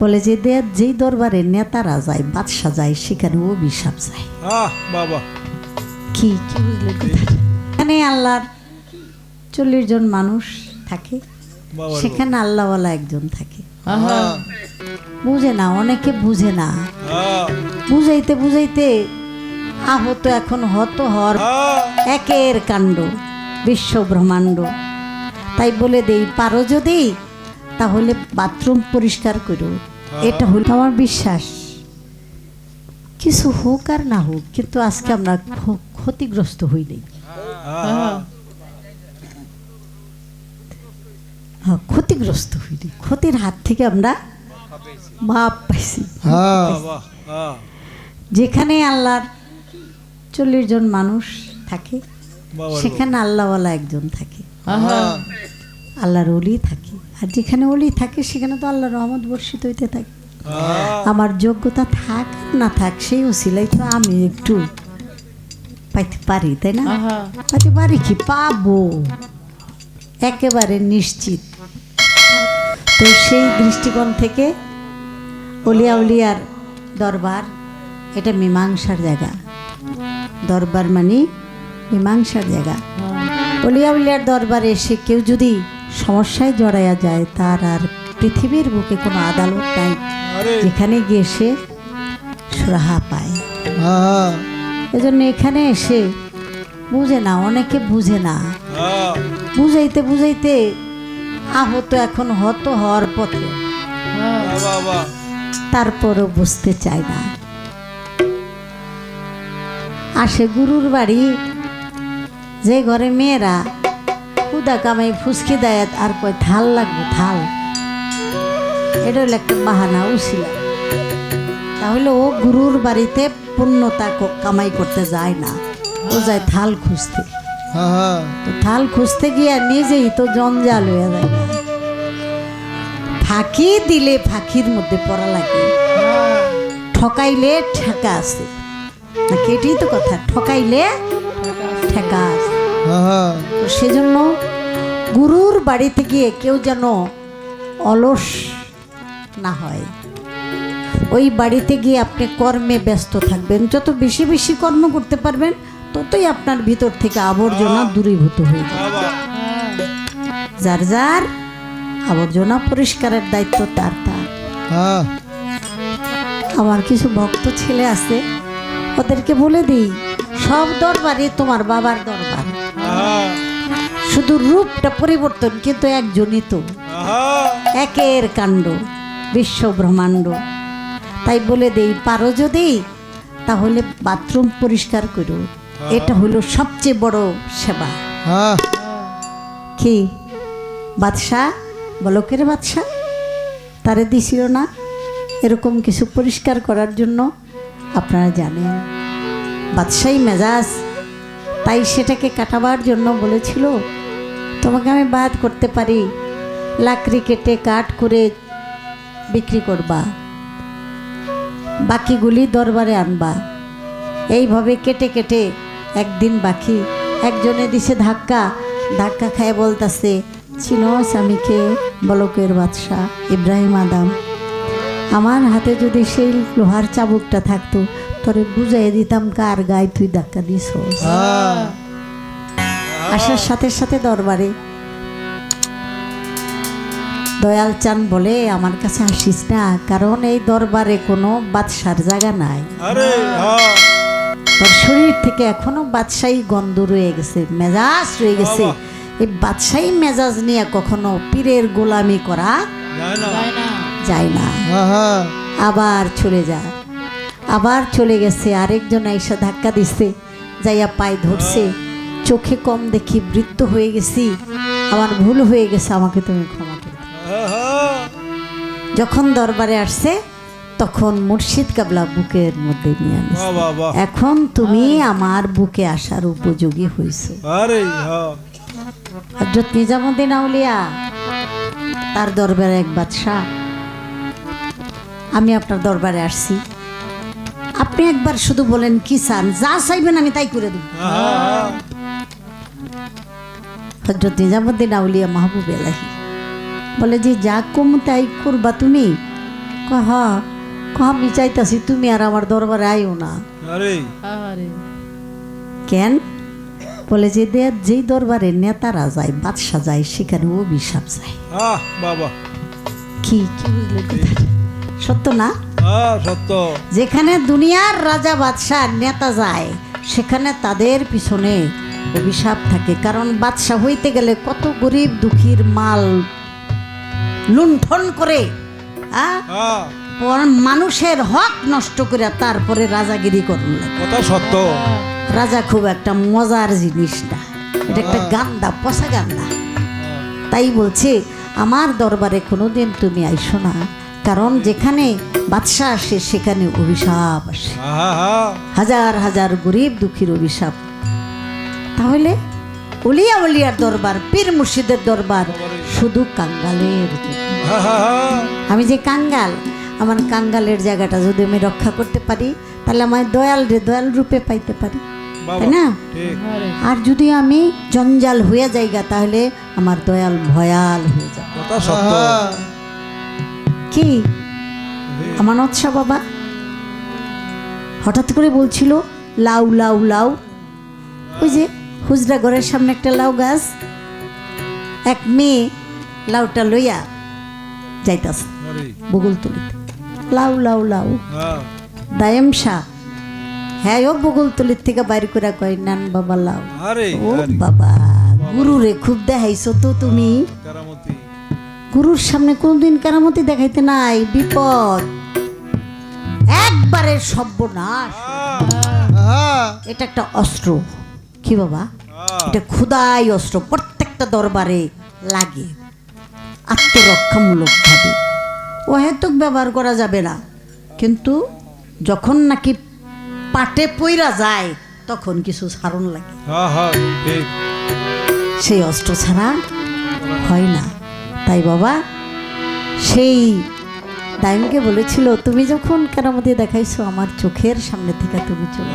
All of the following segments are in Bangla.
বলে যে দে- যেই দরবারে নেতারা যায় বাদশা যায় সেখানে অভিশাপ যায়। বাবা। কি কি বুঝলেন এখানে আল্লাহর চল্লিশ জন মানুষ থাকে। সেখানে আল্লাহওয়ালা একজন থাকে। বুঝে না অনেকে বুঝে না। বুঝাইতে বুঝাইতে আহত এখন হত হর একের কাণ্ড বিশ্ব ব্রহ্মাণ্ড তাই বলে দেই পারো যদি তাহলে বাথরুম পরিষ্কার করো। এটা হলো আমার বিশ্বাস। কিছু হোক আর না হোক কিন্তু আজকে আমরা ক্ষতিগ্রস্ত হইনি হ্যাঁ হ্যাঁ, ক্ষতিগ্রস্ত হইনি ক্ষতির হাত থেকে আমরা মাপ পাইছি। হ্যাঁ। যেখানে আল্লাহর চল্লিশ জন মানুষ থাকে সেখানে আল্লাহওয়ালা একজন থাকে। আল্লাহর অলি থাকে। আর যেখানে অলি থাকে সেখানে তো আল্লাহর রহমত বর্ষিত হইতে থাকে। হ্যাঁ। আমার যোগ্যতা থাক না থাক সেই ওসিলাই তো আমি একটু পাইতে পারি তাই না? পাইতে পারি কি? পাবো। একেবারে নিশ্চিত। তো সেই দৃষ্টিকোণ থেকে অলিয়া উলিয়ার দরবার এটা মীমাংসার জায়গা। দরবার মানে মীমাংসার জায়গা। অলিয়া উলিয়ার দরবারে এসে কেউ যদি সমস্যায় জড়াইয়া যায় তার আর পৃথিবীর বুকে কোনো আদালত নাই। যেখানে গিয়ে সে সুরাহা পায়। হ্যাঁ। এজন্য এখানে এসে বুঝে না অনেকে বুঝে না। হ্যাঁ। বুঝাইতে বুঝাইতে আহত এখন হত হওয়ার পথে। তারপরও বুঝতে চায় না। আসে গুরুর বাড়ি যে ঘরে মেয়েরা কুদা কামাই ফুসকি দেয় আর কয় থাল লাগবে থাল এটা হলো একটা বাহানা উছিলা তাহলে ও গুরুর বাড়িতে পূর্ণতা কামাই করতে যায় না। ও যায় থাল খুঁজতে। হ্যাঁ। তো থাল খুঁজতে গিয়ে নিজেই তো জঞ্জাল হয়ে যায়। ফাঁকি দিলে ফাঁকির মধ্যে পড়া লাগে। ঠকাইলে ঠেকা আছে। না কেটেই তো কথা? ঠকাইলে ঠেকা আছে। হ্যাঁ। সেজন্য গুরুর বাড়িতে গিয়ে কেউ যেন অলস না হয়। ওই বাড়িতে গিয়ে আপনি কর্মে ব্যস্ত থাকবেন। যত বেশি বেশি কর্ম করতে পারবেন ততই আপনার ভিতর থেকে আবর্জনা দূরীভূত হয়ে যাবে। যার যার আবর্জনা পরিষ্কারের দায়িত্ব তার তার। হ্যাঁ। আমার কিছু ভক্ত ছেলে আছে ওদেরকে বলে দিই সব দরবারই তোমার বাবার দরবার। হ্যাঁ। শুধু রূপটা পরিবর্তন কিন্তু একজনই তো। হ্যাঁ একের কাণ্ড বিশ্ব ব্রহ্মাণ্ড তাই বলে দেই পারো যদি তাহলে বাথরুম পরিষ্কার করো। এটা হলো সবচেয়ে বড় সেবা। হ্যাঁ। কি? বাদশাহ? বলকের বাদশাহ? তারে দিছিল না? এরকম কিছু পরিষ্কার করার জন্য? আপনারা জানেন। বাদশাহী মেজাজ তাই সেটাকে কাটাবার জন্য বলেছিল তোমাকে আমি বাদ করতে পারি। লাকড়ি কেটে কাঠ করে বিক্রি করবা। বাকিগুলি দরবারে আনবা। এইভাবে কেটে কেটে একদিন বাকি একজনে দিছে ধাক্কা ধাক্কা খায় বলতাছে চিনো স্বামীকে বলকের বাদশাহ ইব্রাহিম আদাম। আমার হাতে যদি সেই লোহার চাবুকটা থাকতো, তোরে বুঝাই দিতাম কার গায়ে তুই ধাক্কা দিস আসার সাথে সাথে দরবারে দয়াল চান বলে আমার কাছে আসিস না কারণ এই দরবারে কোনো বাদশার জায়গা নাই। আরে হ্যাঁ। তোর শরীর থেকে এখনও বাদশাহী গন্ধ রয়ে গেছে মেজাজ রয়ে গেছে। এই বাদশাহী মেজাজ নিয়ে কখনো পীরের গোলামি করা যায় না। যায় না। আবার চলে যা। আবার চলে গেছে আরেকজন এসে ধাক্কা দিচ্ছে যাইয়া পায়ে ধরছে। চোখে কম দেখি বৃত্ত হয়ে গেছি আমার ভুল হয়ে গেছে আমাকে তুমি ক্ষমা করে যখন দরবারে আসছে তখন মুর্শিদ কাবলা বুকের মধ্যে নিয়ে আনছে। বাহ এখন তুমি আমার বুকে আসার উপযোগী হয়েছো হ্যাঁ হজরত নিজামুদ্দিন আউলিয়া তার দরবারে এক বাদশাহ আমি আপনার দরবারে আসছি। আপনি একবার শুধু বলেন কি চান যা চাইবেন আমি তাই করে দেব। হজরত নিজামুদ্দিন আউলিয়া মাহবুব এলাহি বলে যে যা কম তাই করবা তুমি? ক কয় আমি চাইতাছি তুমি আর আমার দরবারে আইও না। আরে। আরে। কেন? বলে যে যেই দরবারে নেতারা যায় বাদশা যায় সেখানে অভিশাপ যায়। বাবা। কি কি বুঝলে সত্য না? সত্য। যেখানে দুনিয়ার রাজা বাদশাহ নেতা যায় সেখানে তাদের পিছনে অভিশাপ থাকে। কারণ বাদশাহ হইতে গেলে কত গরিব দুঃখীর মাল লুণ্ঠন করে পর- মানুষের হক নষ্ট করে তারপরে রাজাগিরি করুন কথা সত্য। রাজা খুব একটা মজার জিনিস না। এটা একটা গান্দা পচা গান্দা। তাই বলছে আমার দরবারে কোনোদিন তুমি আইসো না। কারণ যেখানে বাদশাহ আসে সেখানে অভিশাপ আসে। হাজার হাজার গরিব দুঃখীর অভিশাপ তাহলে উলিয়া উলিয়ার দরবার পীর মুর্শিদের দরবার শুধু কাঙ্গালের আমি যে কাঙ্গাল আমার কাঙ্গালের জায়গাটা যদি আমি রক্ষা করতে পারি তাহলে আমার দয়াল রে দয়াল রূপে পাইতে পারি। তাই না? আর যদি আমি জঞ্জাল হয়ে যাইগা তাহলে আমার দয়াল ভয়াল হয়ে যাবে। কি? আমার নৎসা বাবা? হঠাৎ করে বলছিল লাউ লাউ লাউ। ওই যে হুজরা ঘরের সামনে একটা লাউ গাছ। এক মেয়ে লাউটা লইয়া যাইতাছে। বগুল তুলিতে। লাউ লাউ লাউ। হ্যাঁ। দায়ম শাহ। হ্যাঁ ও বগুল তুলির থেকে বাইর করে কয় নান বাবা লাউ। ও বাবা গুরু রে খুব দেখাইছো তো তুমি। গুরুর সামনে কোনদিন কেরামতি দেখাইতে নাই বিপদ। একবারে সর্বনাশ। আহ এটা একটা অস্ত্র। কি বাবা? এটা খুদাই অস্ত্র প্রত্যেকটা দরবারে লাগে। আত্মরক্ষামূলক ভাবে। ও হেতুক ব্যবহার করা যাবে না। কিন্তু যখন নাকি পাটে পইরা যায় তখন কিছু সারণ লাগে। সেই অস্ত্র ছাড়া হয় না। তাই বাবা সেই দাইমকে বলেছিল তুমি যখন কেরামতি দেখাইছো আমার চোখের সামনে থেকে তুমি চলে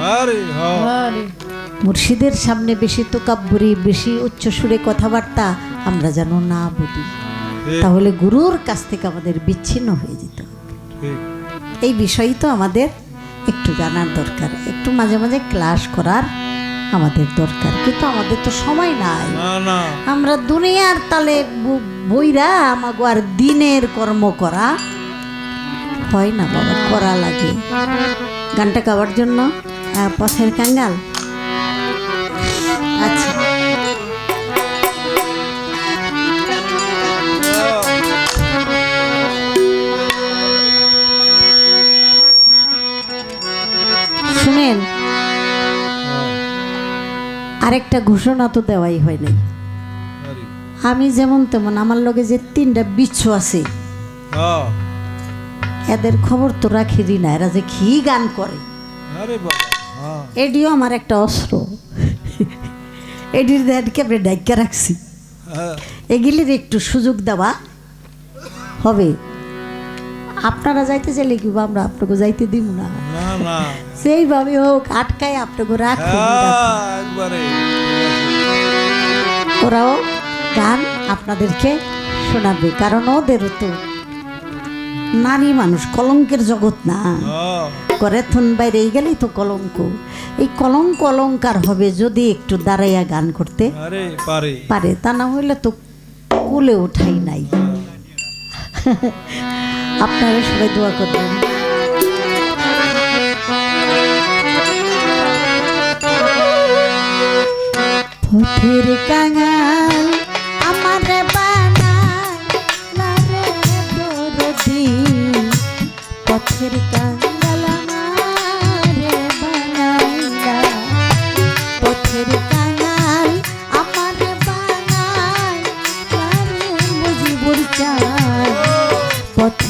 মুর্শিদের সামনে বেশি তো তোকাব্বরি বেশি উচ্চ সুরে কথাবার্তা আমরা যেন না বলি। তাহলে গুরুর কাছ থেকে আমাদের বিচ্ছিন্ন হয়ে যেত। এই বিষয়ই তো আমাদের একটু জানার দরকার। একটু মাঝে মাঝে ক্লাস করার আমাদের দরকার। কিন্তু আমাদের তো সময় নাই। আমরা দুনিয়ার তালে বইরা আমাগো আর দিনের কর্ম করা হয় না বাবা করা লাগে। গানটা গাওয়ার জন্য পথের কাঙ্গাল। আরেকটা ঘোষণা তো দেওয়াই হয় নাই। আমি যেমন তেমন আমার লগে যে তিনটা বিচ্ছু আছে এদের খবর তো রাখি দি না এরা যে কি গান করে। হ্যাঁ। এডিও আমার একটা অস্ত্র। এডির দেহকে আমরা ডাইকা রাখছি? হ্যাঁ। এগুলির একটু সুযোগ দেওয়া হবে। আপনারা যাইতে চাইলে কি বা আমরা আপনাকে যাইতে দিব না? সেইভাবে হোক আটকায় আপনাকে রাখুন হ্যাঁ ওরাও গান আপনাদেরকে শোনাবে কারণ ওদেরও তো নারী মানুষ কলঙ্কের জগৎ না। হ্যাঁ। করে থুন বাইরে গেলেই তো কলঙ্ক। এই কলঙ্ক অলঙ্কার হবে যদি একটু দাঁড়াইয়া গান করতে পারে। পারে তা না হইলে তো কুলে উঠাই নাই। আপনারা সবাই দোয়া করবেন। পথের কাঙাল আমার বানায় পথের কাঙাল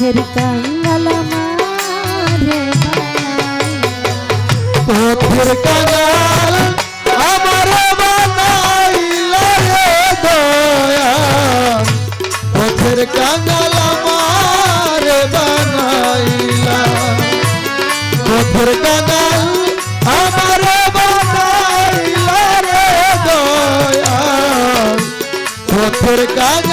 পথের কাঙাল আমারে পথের কাঙাল আমার বানাইলা রে দয়া পথের কাঙাল আমার বানাইলা। পথের কাঙাল আমার বানাইলা রে দয়া পথের কাঙাল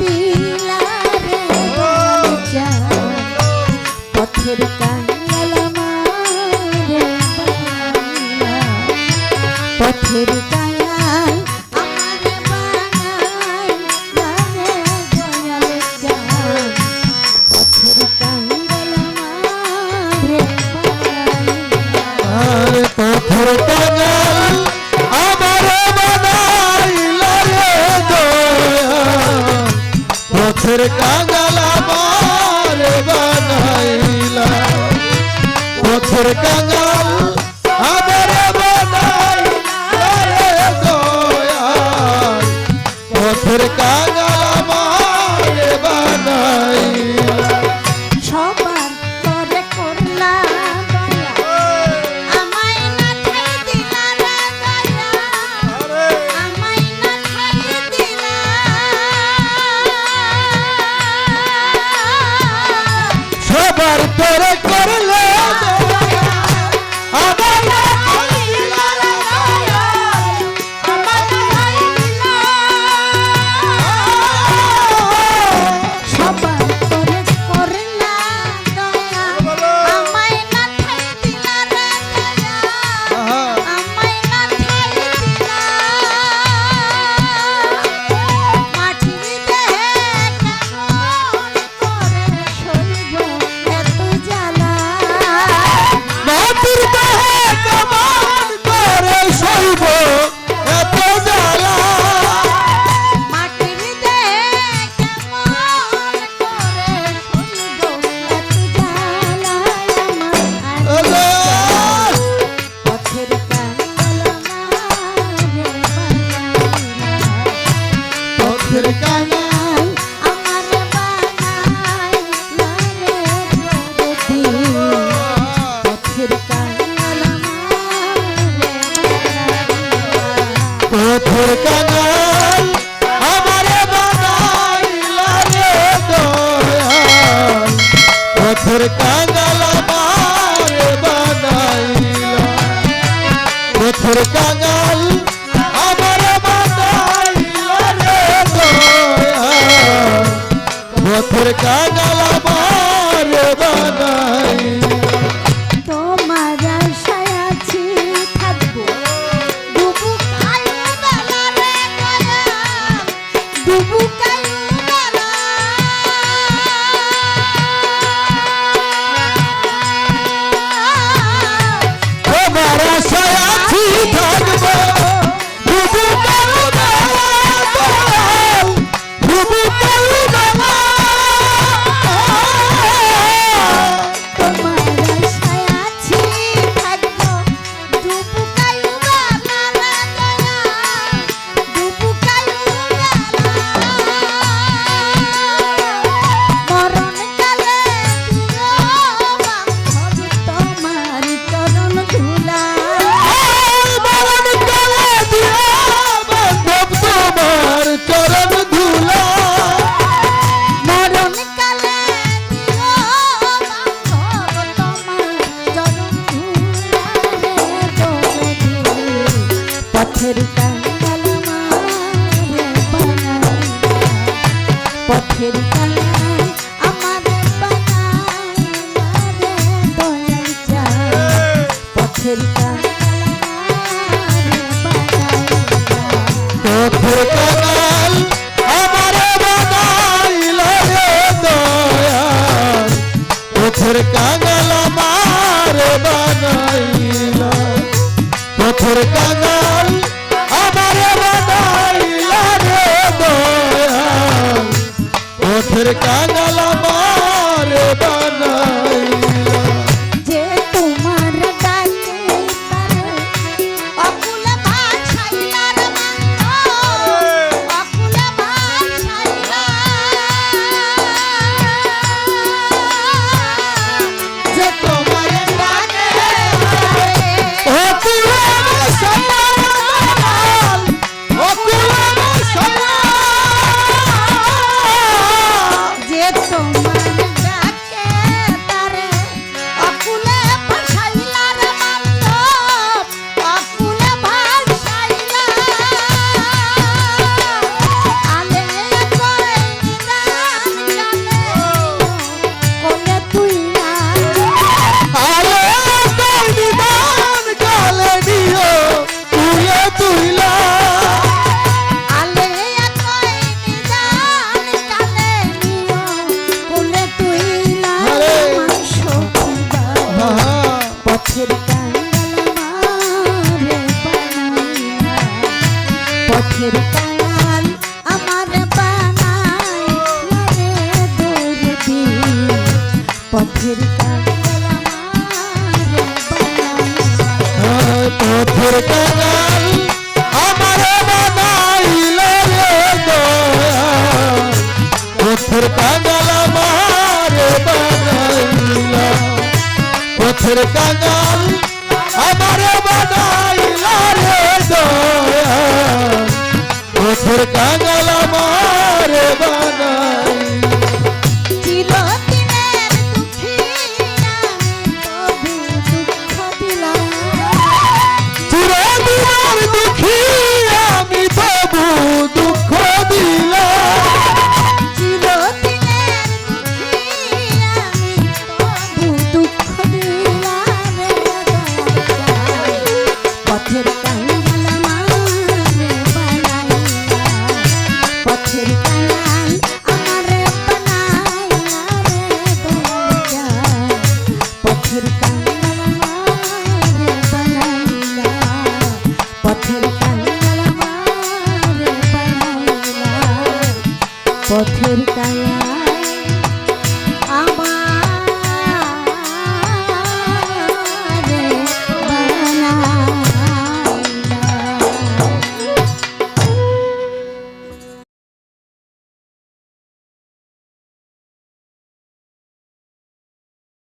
দিলা রে পথের কা পাথর কাঙাল আমারে বানাইলা রে দয়াল পাথর কাঙাল আমারে বানাইলা। পাথর কাঙাল আমারে বানাইলা রে দয়াল পাথর কাঙাল Do পথের কাঙাল আমার বানাইলা পথের কাঙাল আমার বানাইলা রে দয়া পথের কাঙাল চোখের পা পথের কাঙাল